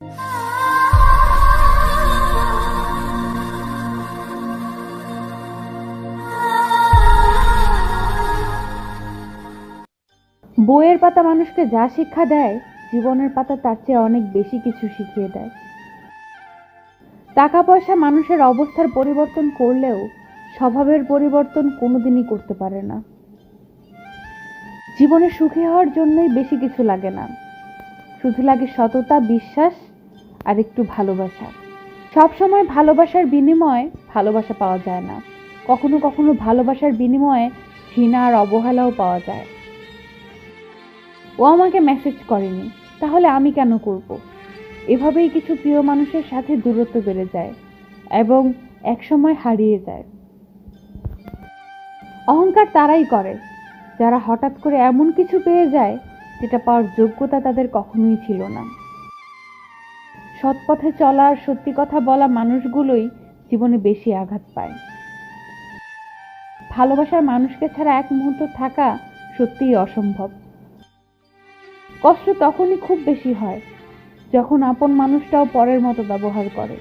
বইয়ের পাতা মানুষকে যা শিক্ষা দেয়, জীবনের পাতা তার চেয়ে অনেক বেশি কিছু শিখিয়ে দেয়। টাকা পয়সা মানুষের অবস্থার পরিবর্তন করলেও স্বভাবের পরিবর্তন কোনোদিনই করতে পারে না। জীবনে সুখী হওয়ার জন্যই বেশি কিছু লাগে না। শুধু লাগে সততা, বিশ্বাস আর একটু ভালোবাসা। সব সময় ভালোবাসার বিনিময়ে ভালোবাসা পাওয়া যায় না। কখনো কখনো ভালোবাসার বিনিময়ে ঘৃণা আর অবহেলাও পাওয়া যায়। ও আমাকে মেসেজ করেনি, তাহলে আমি কেন করব? এভাবেই কিছু প্রিয় মানুষের সাথে দূরত্ব বেড়ে যায় এবং একসময় হারিয়ে যায়। অহংকার তারাই করে। যারা হঠাৎ করে এমন কিছু পেয়ে যায়, যেটা পাওয়ার যোগ্যতা তাদের কখনোই ছিল না। সৎ পথে চলা আর সত্যি কথা বলা মানুষগুলোই জীবনে বেশি আঘাত পায়। ভালোবাসার মানুষকে ছাড়া এক মুহূর্ত থাকা সত্যিই অসম্ভব। কষ্ট তখনই খুব বেশি হয়, যখন আপন মানুষটাও পরের মতো ব্যবহার করে।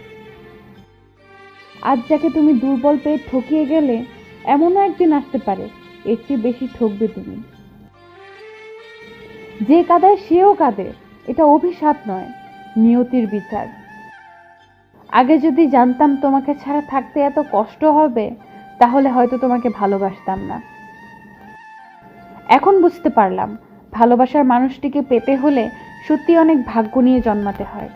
আজ যাকে তুমি দুর্বল পেয়ে ঠকিয়ে গেলে, এমনও একদিন আসতে পারে, এর চেয়ে বেশি ঠকবে তুমি। যে কাদায় সেও কাঁদে, এটা অভিশাপ নয়। নিয়তির বিচার। আগে যদি জানতাম তোমাকে ছাড়া থাকতে এত কষ্ট হবে, তাহলে হয়তো তোমাকে ভালোবাসতাম না। এখন বুঝতে পারলাম, ভালোবাসার মানুষটিকে পেতে হলে সত্যি অনেক ভাগ্য নিয়ে জন্মাতে হয়।